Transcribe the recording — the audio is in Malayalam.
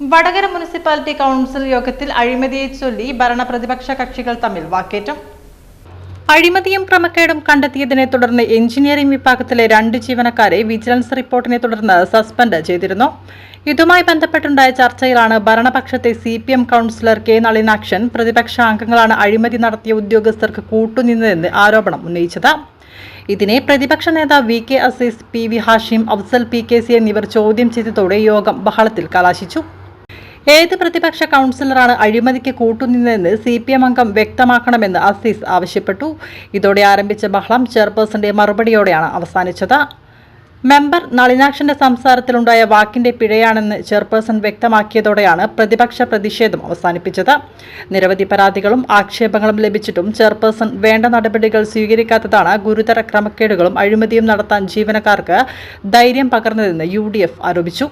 വടകര മുനിസിപ്പാലിറ്റി കൗൺസിൽ യോഗത്തിൽ അഴിമതിയെ ചൊല്ലി ഭരണ പ്രതിപക്ഷ കക്ഷികൾ തമ്മിൽ വാക്കേറ്റം. അഴിമതിയും ക്രമക്കേടും കണ്ടെത്തിയതിനെ തുടർന്ന് എഞ്ചിനീയറിംഗ് വിഭാഗത്തിലെ രണ്ട് ജീവനക്കാരെ വിജിലൻസ് റിപ്പോർട്ടിനെ തുടർന്ന് സസ്പെൻഡ് ചെയ്തിരുന്നു. ഇതുമായി ബന്ധപ്പെട്ടുണ്ടായ ചർച്ചയിലാണ് ഭരണപക്ഷത്തെ C P M councillor K Nalinakshan പ്രതിപക്ഷ അംഗങ്ങളാണ് അഴിമതി നടത്തിയ ഉദ്യോഗസ്ഥർക്ക് കൂട്ടുനിന്നതെന്ന് ആരോപണം ഉന്നയിച്ചത്. ഇതിനെ പ്രതിപക്ഷ നേതാവ് V K Aziz P V Hashim Afsal P K C എന്നിവർ ചോദ്യം ചെയ്തതോടെ യോഗം ബഹളത്തിൽ കലാശിച്ചു. ഏത് പ്രതിപക്ഷ കൗൺസിലറാണ് അഴിമതിക്ക് കൂട്ടുനിന്നതെന്ന് സി പി എം അംഗം വ്യക്തമാക്കണമെന്ന് അസീസ് ആവശ്യപ്പെട്ടു. ഇതോടെ ആരംഭിച്ച ബഹളം ചെയർപേഴ്സന്റെ മറുപടിയോടെയാണ് അവസാനിച്ചത്. മെമ്പർ നളിനാക്ഷന്റെ സംസാരത്തിലുണ്ടായ വാക്കിന്റെ പിഴയാണെന്ന് ചെയർപേഴ്സൺ വ്യക്തമാക്കിയതോടെയാണ് പ്രതിപക്ഷ പ്രതിഷേധം അവസാനിപ്പിച്ചത്. നിരവധി പരാതികളും ആക്ഷേപങ്ങളും ലഭിച്ചിട്ടും ചെയർപേഴ്സൺ വേണ്ട നടപടികൾ സ്വീകരിക്കാത്തതാണ് ഗുരുതര ക്രമക്കേടുകളും അഴിമതിയും നടത്താൻ ജീവനക്കാർക്ക് ധൈര്യം പകർന്നതെന്ന് യു ആരോപിച്ചു.